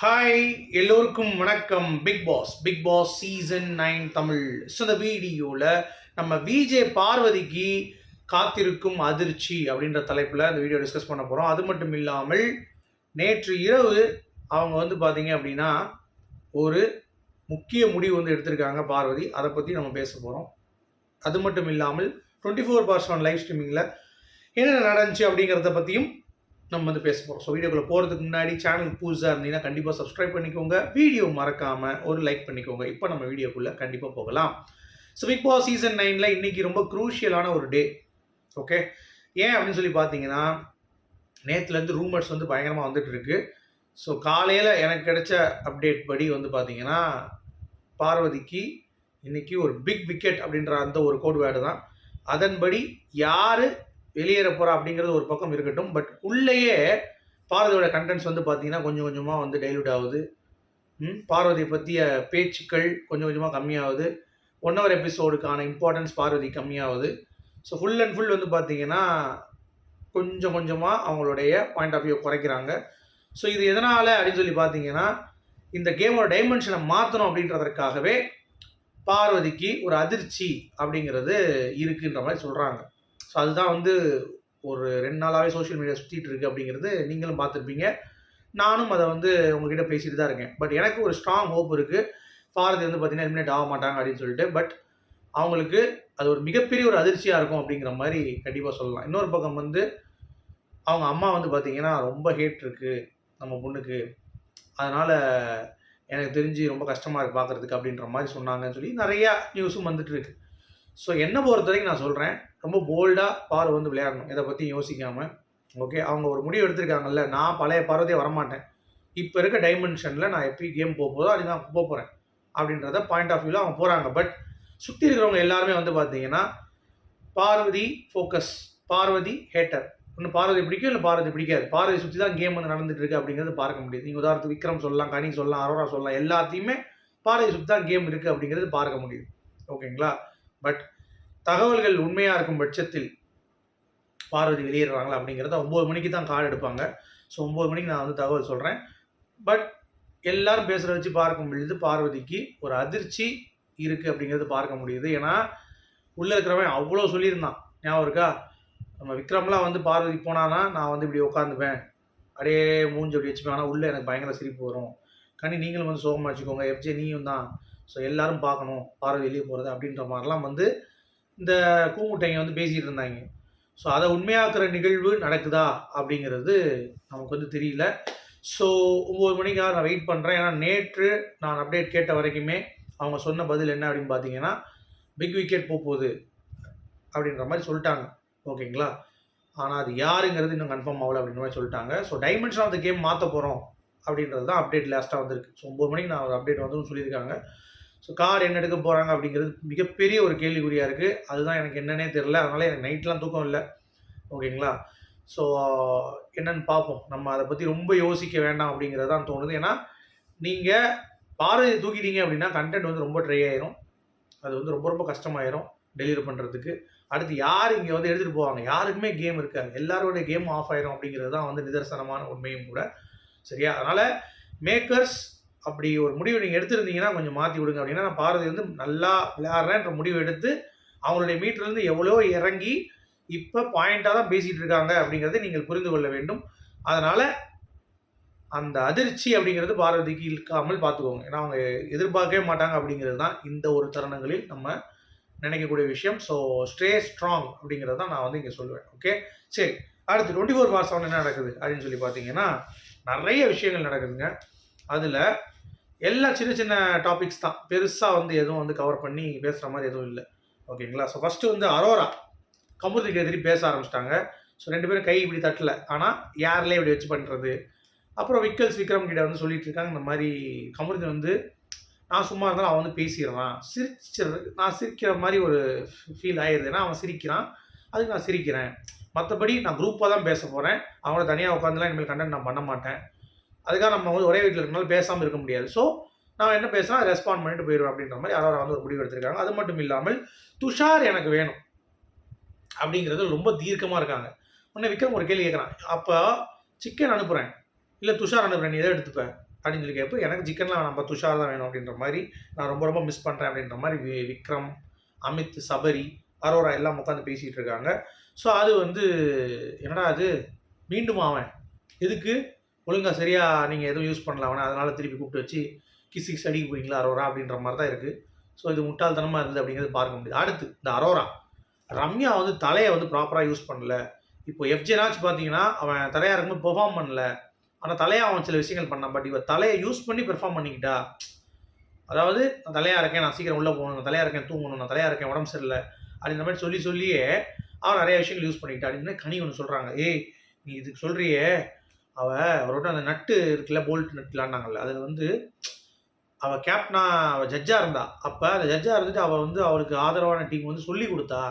Hi எல்லோருக்கும் வணக்கம். Bigg Boss Bigg Boss season nine Tamil. So இந்த வீடியோவில் நம்ம விஜே பார்வதிக்கு காத்திருக்கும் அதிர்ச்சி அப்படின்ற தலைப்பில் இந்த வீடியோ டிஸ்கஸ் பண்ண போகிறோம் அது மட்டும் இல்லாமல் நேற்று இரவு அவங்க வந்து பார்த்தீங்க அப்படின்னா ஒரு முக்கிய முடிவு வந்து எடுத்திருக்காங்க பார்வதி. அதை பற்றி நம்ம பேச போகிறோம் அது மட்டும் இல்லாமல் twenty four hours one live ஸ்ட்ரீமிங்கில் என்னென்ன நடந்துச்சு அப்படிங்கிறத பற்றியும் நம்ம வந்து பேச போகிறோம் ஸோ வீடியோக்குள்ளே போகிறதுக்கு முன்னாடி சேனல் புதுசாக இருந்தீங்கன்னா கண்டிப்பாக சப்ஸ்கிரைப் பண்ணிக்கோங்க. வீடியோ மறக்காமல் ஒரு லைக் பண்ணிக்கோங்க. இப்போ நம்ம வீடியோக்குள்ளே கண்டிப்பாக போகலாம். ஸோ பிக் பாஸ் சீசன் நைனில் இன்றைக்கி ரொம்ப க்ரூஷியலான ஒரு டே ஓகே ஏன் அப்படின்னு சொல்லி பார்த்தீங்கன்னா நேற்றுலேருந்து ரூமர்ஸ் வந்து பயங்கரமாக வந்துட்டு இருக்கு. ஸோ காலையில் எனக்கு கிடைச்ச அப்டேட் படி வந்து பார்த்தீங்கன்னா பார்வதிக்கு இன்றைக்கி ஒரு பிக் விக்கெட் அப்படின்ற அந்த ஒரு கோட் வேர்டு தான். அதன்படி யார் வெளியேற போகிறா அப்படிங்கிறது ஒரு பக்கம் இருக்கட்டும். பட் உள்ளேயே பார்வதியோட கண்டென்ட்ஸ் வந்து பார்த்தீங்கன்னா கொஞ்சம் கொஞ்சமாக வந்து டைல்யூட் ஆகுது. பார்வதி பார்வதியை பற்றிய பேச்சுக்கள் கொஞ்சம் கொஞ்சமாக கம்மியாகுது. ஒன் ஹவர் எபிசோடுக்கான இம்பார்ட்டன்ஸ் பார்வதி கம்மியாகுது. ஸோ ஃபுல் அண்ட் ஃபுல் வந்து பார்த்தீங்கன்னா கொஞ்சம் கொஞ்சமாக அவங்களுடைய பாயிண்ட் ஆஃப் வியூ குறைக்கிறாங்க. ஸோ இது எதனால் அப்படின்னு சொல்லி பார்த்தீங்கன்னா இந்த கேமோட டைமென்ஷனை மாற்றணும் அப்படின்றதற்காகவே பார்வதிக்கு ஒரு அதிர்ச்சி அப்படிங்கிறது இருக்குன்ற மாதிரி சொல்கிறாங்க ஸோ அதுதான் வந்து ஒரு ரெண்டு நாளாகவே சோஷியல் மீடியா சுற்றிட்டு இருக்கு அப்படிங்கிறது நீங்களும் பார்த்துருப்பீங்க. நானும் அதை வந்து உங்ககிட்ட பேசிட்டு தான் இருக்கேன். பட் எனக்கு ஒரு ஸ்ட்ராங் ஹோப் இருக்குது பாரதி வந்து பார்த்தீங்கன்னா எலிமினேட் ஆக மாட்டாங்க அப்படின்னு சொல்லிட்டு. பட் அவங்களுக்கு அது ஒரு மிகப்பெரிய ஒரு அதிர்ச்சியாக இருக்கும் அப்படிங்கிற மாதிரி கண்டிப்பாக சொல்லலாம். இன்னொரு பக்கம் வந்து அவங்க அம்மா வந்து பார்த்திங்கன்னா ரொம்ப ஹேட் இருக்குது நம்ம பொண்ணுக்கு. அதனால் எனக்கு தெரிஞ்சு ரொம்ப கஷ்டமாக இருக்குது பார்க்குறதுக்கு அப்படின்ற மாதிரி சொன்னாங்கன்னு சொல்லி நிறையா நியூஸும் வந்துட்டு இருக்கு. ஸோ என்னை பொறுத்த வரைக்கும் நான் சொல்கிறேன் ரொம்ப போல்டாக பார் வந்து விளையாடணும். இதை பற்றி யோசிக்காமல் ஓகே அவங்க ஒரு முடிவு எடுத்திருக்காங்கல்ல நான் பழைய பார்வதியே வரமாட்டேன். இப்போ இருக்க டைமென்ஷனில் நான் எப்படி கேம் போக போதோ அது நான் போக போகிறேன் அப்படின்றத பாயிண்ட் ஆஃப் வியூவில் அவங்க போகிறாங்க பட் சுற்றி இருக்கிறவங்க எல்லாருமே வந்து பார்த்தீங்கன்னா பார்வதி ஃபோக்கஸ் பார்வதி ஹேட்டர் ஒன்று பார்வதி பிடிக்கும் இல்லை பார்வதி பிடிக்காது. பார்வதி சுற்றி தான் கேம் வந்து நடந்துட்டு இருக்கு அப்படிங்கிறது பார்க்க முடியுது. நீங்கள் உதாரணத்துக்கு விக்ரம் சொல்லலாம் கனி சொல்லலாம் அரோரா சொல்லலாம் எல்லாத்தையுமே பார்வதி சுற்றி தான் கேம் இருக்குது அப்படிங்கிறது பார்க்க முடியுது. ஓகேங்களா பட் தகவல்கள் உண்மையாக இருக்கும் பட்சத்தில் பார்வதி வெளியேறாங்களா அப்படிங்கிறத ஒம்பது மணிக்கு தான் கார்டு எடுப்பாங்க. ஸோ ஒம்பது மணிக்கு நான் வந்து தகவல் சொல்கிறேன் பட் எல்லாரும் பேசுகிற வச்சு பார்க்கும் பொழுது பார்வதிக்கு ஒரு அதிர்ச்சி இருக்குது அப்படிங்கிறது பார்க்க முடியுது. ஏன்னா உள்ளே இருக்கிறவன் அவ்வளோ சொல்லியிருந்தான். ஞாபகம் இருக்கா? நம்ம விக்ரம்லாம் வந்து பார்வதிக்கு போனான்னா நான் வந்து இப்படி உட்காந்துப்பேன் அப்படியே மூஞ்சி அப்படி வச்சுப்பேன். ஆனால் உள்ளே எனக்கு பயங்கர சிரிப்பு வரும். கனி நீங்களும் வந்து சோகமாக வச்சுக்கோங்க. எஃப்ஜே நீயும் தான். ஸோ எல்லாரும் பார்க்கணும் பார்வை வெளியே போகிறது அப்படின்ற மாதிரிலாம் வந்து இந்த கூமுட்டைங்க வந்து பேசிகிட்டு இருந்தாங்க. ஸோ அதை உண்மையாக்குற நிகழ்வு நடக்குதா அப்படிங்கிறது நமக்கு வந்து தெரியல. ஸோ ஒம்பது மணிக்காக நான் வெயிட் பண்ணுறேன் ஏன்னா நேற்று நான் அப்டேட் கேட்ட வரைக்குமே அவங்க சொன்ன பதில் என்ன அப்படின்னு பார்த்தீங்கன்னா பிக் விக்கெட் போகுது அப்படின்ற மாதிரி சொல்லிட்டாங்க. ஓகேங்களா? ஆனால் அது யாருங்கிறது இன்னும் கன்ஃபார்ம் ஆகல அப்படின்ற மாதிரி சொல்லிட்டாங்க. So dimension of the game மாற்ற போகிறோம் அப்படின்றது தான் அப்டேட் லாஸ்ட்டாக வந்திருக்கு. ஸோ ஒம்பது மணிக்கு நான் ஒரு அப்டேட் வந்து சொல்லியிருக்காங்க. ஸோ கார் என்ன எடுக்க போகிறாங்க அப்படிங்கிறது மிகப்பெரிய ஒரு கேள்விக்குறியாக இருக்குது அதுதான் எனக்கு என்னன்னே தெரில அதனால் எனக்கு நைட்லாம் தூக்கம் இல்லை. ஓகேங்களா? ஸோ என்னன்னு பார்ப்போம். நம்ம அதை பற்றி ரொம்ப யோசிக்க வேண்டாம் அப்படிங்கிறது தான் தோணுது. ஏன்னா நீங்கள் பாரதியை தூக்கிட்டீங்க அப்படின்னா கண்டென்ட் வந்து ரொம்ப ட்ரை ஆயிரும். அது வந்து ரொம்ப ரொம்ப கஷ்டமாயிரும் டெலிவரி பண்ணுறதுக்கு அடுத்து யார் இங்கே வந்து எடுத்துகிட்டு போவாங்க? யாருக்குமே கேம் இருக்காது. எல்லாரோடைய கேமும் ஆஃப் ஆயிரும் அப்படிங்கிறது தான் வந்து நிதர்சனமான உண்மையும் கூட. சரியா? அதனால் மேக்கர்ஸ் அப்படி ஒரு முடிவு நீங்கள் எடுத்திருந்தீங்கன்னா கொஞ்சம் மாற்றி விடுங்க. அப்படின்னா நான் பாரதி வந்து நல்லா விளையாடுறேன்ற முடிவு எடுத்து அவங்களுடைய மீட்டர்லேருந்து எவ்வளோ இறங்கி இப்போ பாயிண்டாக தான் பேசிகிட்டு இருக்காங்க அப்படிங்கிறதை நீங்கள் புரிந்து கொள்ள வேண்டும். அதனால் அந்த அதிர்ச்சி அப்படிங்கிறது பாரதிக்கு இழுக்காமல் பார்த்துக்கோங்க. ஏன்னா அவங்க எதிர்பார்க்கவே மாட்டாங்க அப்படிங்கிறது தான் இந்த ஒரு தருணங்களில் நம்ம நினைக்கக்கூடிய விஷயம். ஸோ ஸ்டே ஸ்ட்ராங் அப்படிங்கிறது தான் நான் வந்து இங்கே சொல்லுவேன். ஓகே சரி. அடுத்து டுவெண்ட்டி ஃபோர் பார் செவன் என்ன நடக்குது? அப்படின்னு சொல்லி பார்த்தீங்கன்னா நிறைய விஷயங்கள் நடக்குதுங்க. அதில் எல்லா சின்ன சின்ன டாபிக்ஸ் தான். பெருசாக வந்து எதுவும் வந்து கவர் பண்ணி பேசுகிற மாதிரி எதுவும் இல்லை. ஓகேங்களா? ஸோ ஃபஸ்ட்டு வந்து அரோரா. கமுதிக்கு எதிரி பேச ஆரம்பிச்சிட்டாங்க. ஸோ ரெண்டு பேரும் கை இப்படி தட்டல. ஆனால் யாரிலே இப்படி வச்சு பண்ணுறது அப்புறம் விக்கல்ஸ் விக்ரம் கிட்ட வந்து சொல்லிட்டு இருக்காங்க. இந்த மாதிரி கமுருதி வந்து நான் சும்மா இருந்தாலும் அவன் வந்து பேசிடுறான். சிரிச்சிரு நான் சிரிக்கிற மாதிரி ஒரு ஃபீல் ஆயிடுது ஏன்னா அவன் சிரிக்கிறான். அதுக்கு நான் சிரிக்கிறேன். மற்றபடி நான் குரூப்பாக தான் பேச போகிறேன் அவங்கள தனியாக உட்காந்துலாம் இனிமேல் கண்டென்ட் நான் பண்ண மாட்டேன். அதுக்காக நம்ம வந்து ஒரே வீட்டில் இருக்கனால பேசாமல் இருக்க முடியாது. ஸோ நான் என்ன பேசுனா ரெஸ்பாண்ட் பண்ணிட்டு போயிடுவேன் அப்படின்ற மாதிரி யாரோ வந்து ஒரு முடிவு எடுத்திருக்காங்க. அது மட்டும் இல்லாமல் துஷார் எனக்கு வேணும் அப்படிங்கிறது ரொம்ப தீர்க்கமாக இருக்காங்க. உடனே விக்ரம் ஒரு கேள்வி கேட்குறான் அப்போ சிக்கன் அனுப்புகிறேன் இல்லை துஷார் அனுப்புகிறேன் நீ எதை எடுத்துப்ப? அப்படின்னு சொல்லி கேட்போம் எனக்கு சிக்கன்லாம் நம்ம துஷார் தான் வேணும். அப்படின்ற மாதிரி நான் ரொம்ப ரொம்ப மிஸ் பண்ணுறேன் அப்படின்ற மாதிரி வி- விக்ரம் அமித் சபரி அரோரா எல்லாம் உட்காந்து பேசிகிட்டு இருக்காங்க. ஸோ அது வந்து என்னடா அது? மீண்டும் அவன். எதுக்கு? ஒழுங்கா சரியாக நீங்கள் எதுவும் யூஸ் பண்ணல அவனை அதனால் திருப்பி கூப்பிட்டு வச்சு கிஸ் கிஸ் அடிக்க போறீங்களா அரோரா அப்படின்ற மாதிரி தான் இருக்குது ஸோ இது முட்டாள்தனமாக இருந்தது அப்படிங்கிறது பார்க்க முடியுது. அடுத்து இந்த அரோரா. ரம்யா வந்து தலையை வந்து ப்ராப்பராக யூஸ் பண்ணல. இப்போ எஃப்ஜேனாச்சும் பார்த்தீங்கன்னா அவன் தலையாக இருக்கும்போது பெர்ஃபார்ம் பண்ணல. ஆனால் தலையை அவன் சில விஷயங்கள் பண்ணான். பட் இவன் தலையை யூஸ் பண்ணி பெர்ஃபார்ம் பண்ணிக்கிட்டா. அதாவது நான் தலையாக இருக்கேன் நான் சீக்கிரம் உள்ளே போகணும். நான் தலையாக இருக்கேன் தூங்கணும். நான் தலையாக இருக்கேன் உடம்பு சரியில்லை. அப்படின்ற மாதிரி சொல்லி சொல்லியே அவன் நிறைய விஷயங்கள் யூஸ் பண்ணிக்கிட்டா. அப்படின்னு கனி ஒன்று சொல்கிறாங்க ஏய் நீ இதுக்கு சொல்கிறியே அவ அவரோட அந்த நட்டு இருக்குல்ல போல்ட் நட்டுலான்னாங்கல்ல அதில் வந்து அவள் கேப்டனா அவள் ஜட்ஜாக இருந்தா. அப்போ அந்த ஜட்ஜாக இருந்துட்டு அவள் வந்து அவளுக்கு ஆதரவான டீம் வந்து சொல்லி கொடுத்தா.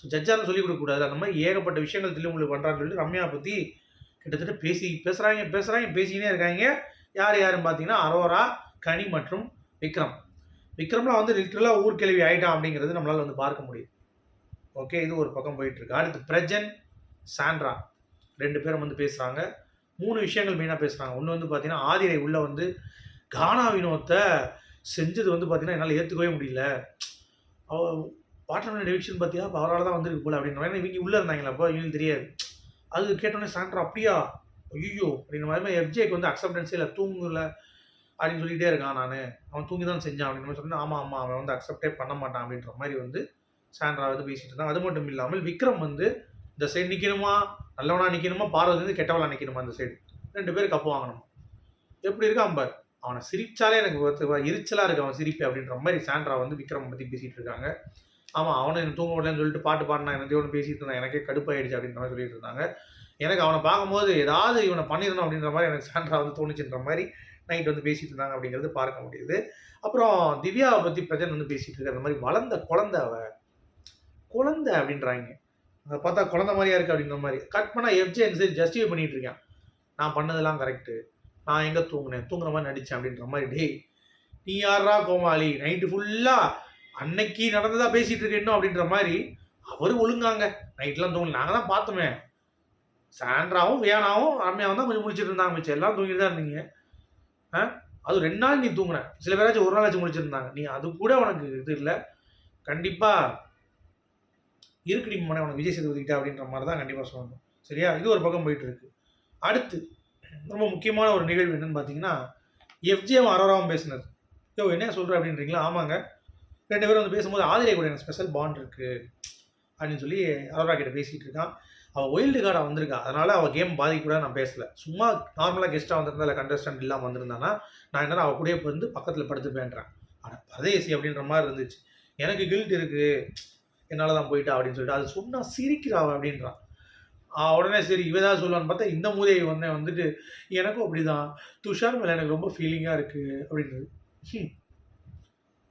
ஸோ ஜட்ஜாக சொல்லி கொடுக்கக்கூடாது அந்த மாதிரி ஏகப்பட்ட விஷயங்கள் தில்லு உங்களுக்கு பண்ணுறான்னு சொல்லிட்டு ரம்யா பற்றி கிட்டத்தட்ட பேசி பேசுகிறாங்க பேசுகிறாங்க பேசிக்கினே இருக்காங்க. யார் யாருன்னு பார்த்தீங்கன்னா அரோரா கனி மற்றும் விக்ரம். விக்ரம்லாம் வந்து லிட்டரலாக கேள்வி ஆயிட்டான் அப்படிங்கிறது நம்மளால் வந்து பார்க்க முடியுது. ஓகே இது ஒரு பக்கம் போயிட்டு இருக்கு. அடுத்து பிரஜன் சாண்ட்ரா. ரெண்டு பேரும் வந்து பேசுகிறாங்க மூணு விஷயங்கள் மெயினாக பேசுகிறாங்க ஒன்று வந்து பார்த்தீங்கன்னா ஆதிரை உள்ளே வந்து கானா வினோத்தை செஞ்சது வந்து பார்த்தீங்கன்னா என்னால் ஏற்றுக்கவே முடியல. வாட்டர்மேன் டிவிஷன் பார்த்தியா அப்போ அவரால் தான் வந்திருக்கு போல அப்படின்ற மாதிரி. இவங்க உள்ளே இருந்தாங்களா அப்போ இவங்களுக்கு தெரியாது. அது கேட்டோன்னே சாண்ட்ரா அப்படியா? ஐயோ அப்படின்ற மாதிரி. எஃப்ஜேக்கு வந்து அக்செப்டன்ஸே இல்லை தூங்கல அப்படின்னு சொல்லிகிட்டே இருக்கான் நான். அவன் தூங்கி தான் செஞ்சான் அப்படின்னு மாதிரி ஆமாம் ஆமாம் அவன் வந்து அக்செப்டே பண்ண மாட்டான் அப்படின்ற மாதிரி வந்து சாண்ட்ரா வந்து பேசிகிட்டு இருந்தான். அது மட்டும் இல்லாமல் விக்ரம் வந்து இந்த சைடு நிற்கணுமா நல்லவனா நிற்கணுமா பார்வதி வந்து கெட்டவளா நிற்கணுமா அந்த சைடு ரெண்டு பேரும் கப்பு வாங்கணும். எப்படி இருக்கான் பார்? அவனை சிரிச்சாலே எனக்கு எரிச்சலாக இருக்கு அவன் சிரிப்பு அப்படின்ற மாதிரி சாண்ட்ரா வந்து விக்ரம் பற்றி பேசிகிட்டு இருக்காங்க. ஆமாம் அவனை எனக்கு தூங்க விடலன்னு சொல்லிட்டு பாட்டு பாடினா என்ன ஒன்று பேசிட்டு இருந்தான். எனக்கே கடுப்பாயிடுச்சு அப்படின்ற மாதிரி சொல்லிட்டு இருந்தாங்க. எனக்கு அவனை பார்க்கும்போது ஏதாவது இவனை பண்ணிடணும் அப்படின்ற மாதிரி எனக்கு சாண்ட்ரா வந்து தோணுச்சுன்ற மாதிரி நைட் வந்து பேசிட்டு இருந்தாங்க அப்படிங்கிறது பார்க்க முடியுது. அப்புறம் திவ்யாவை பற்றி பிரஜன் வந்து பேசிட்டு இருக்காரு. அந்த மாதிரி வளர்ந்த குழந்தை அவ. குழந்தை அப்படின்றாங்க. அதை பார்த்தா குழந்தை மாதிரியா இருக்கு அப்படின்ற மாதிரி. கட் பண்ணால் எஃப்ஜே சரி ஜஸ்டிஃபை பண்ணிட்டு இருக்கேன். நான் பண்ணதெல்லாம் கரெக்டு நான் எங்கே தூங்கினேன்? தூங்குற மாதிரி நடித்தேன் அப்படின்ற மாதிரி. டேய் நீ யாரா கோமாளி? நைட்டு ஃபுல்லாக அன்னைக்கு நடந்ததா பேசிகிட்டு இருக்க அப்படின்ற மாதிரி அவர் ஒழுங்காங்க. நைட்லாம் தூங்கல. நாங்கள் தான் பார்த்தோமே. சாண்ட்ராவும் வியானாவும் ரம்யாவும் தான் கொஞ்சம் முடிச்சிட்டு இருந்தாங்க மிச்சம். எல்லாம் தூங்கிட்டு தான் இருந்தீங்க. ஆ? அது ரெண்டு நாள் நீ தூங்கின. சில பேராச்சும் ஒரு நாளாச்சும் முடிச்சிருந்தாங்க நீ அது கூட உனக்கு இது இல்லை. கண்டிப்பாக இருக்குடி மன உனக்கு விஜய் சேதுபதி அப்படின்ற மாதிரி தான் கண்டிப்பாக சொல்லணும். சரியா? இது ஒரு பக்கம் போயிட்டு இருக்கு அடுத்து ரொம்ப முக்கியமான ஒரு நிகழ்வு என்னன்னு பார்த்தீங்கன்னா எஃப்ஜிஎம் அரோராவும் பேசினது யோ என்ன சொல்கிற அப்படின்றீங்களா? ஆமாங்க. ரெண்டு பேரும் வந்து பேசும்போது ஆதிரை கூட எனக்கு ஸ்பெஷல் பாண்ட் இருக்குது அப்படின்னு சொல்லி அரோரா கிட்ட பேசிகிட்டு இருக்கான். அவள் ஒயில்டு கார்டாக வந்திருக்கா. அதனால் அவள் கேம் பாதிக்கூடாது நான் பேசலை. சும்மா நார்மலாக கெஸ்ட்டாக வந்திருந்தா இல்லை கண்டஸ்டன்ட் இல்லாமல் வந்திருந்தானா நான் என்ன அவள் கூடயே வந்து பக்கத்தில் படுத்துப்பேன்றேன். ஆனால் பரதேசி அப்படின்ற மாதிரி இருந்துச்சு. எனக்கு கில்ட் இருக்குது என்னால் தான் போயிட்டா அப்படின்னு சொல்லிட்டு அது சொன்னால் சிரிக்கிறாள் அப்படின்றான். உடனே சரி இவ தான் சொல்லுவான்னு பார்த்தா இந்த மூதையை வந்து வந்துட்டு எனக்கும் அப்படிதான். துஷார் மேலே எனக்கு ரொம்ப ஃபீலிங்காக இருக்குது அப்படின்றது.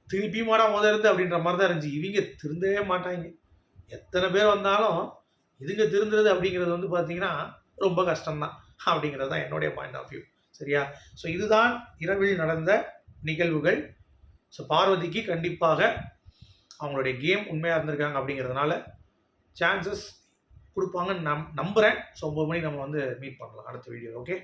திருப்பி மாடா முத இருந்து அப்படின்ற மாதிரி தான் இருந்துச்சு. இவங்க திருந்தவே மாட்டாங்க. எத்தனை பேர் வந்தாலும் இதுங்க திருந்துறது? அப்படிங்கிறது வந்து பார்த்தீங்கன்னா ரொம்ப கஷ்டம்தான் அப்படிங்கிறது தான் என்னுடைய பாயிண்ட் ஆஃப் வியூ சரியா? ஸோ இதுதான் இரவில் நடந்த நிகழ்வுகள். ஸோ பார்வதிக்கு கண்டிப்பாக அவங்களுடைய கேம் உண்மையாக இருந்திருக்காங்க அப்படிங்கிறதுனால சான்சஸ் கொடுப்பாங்கன்னு நம் நம்புகிறேன் ஸோ ஒம்பது மணிக்கு நம்ம வந்து மீட் பண்ணலாம். அடுத்த வீடியோ ஓகே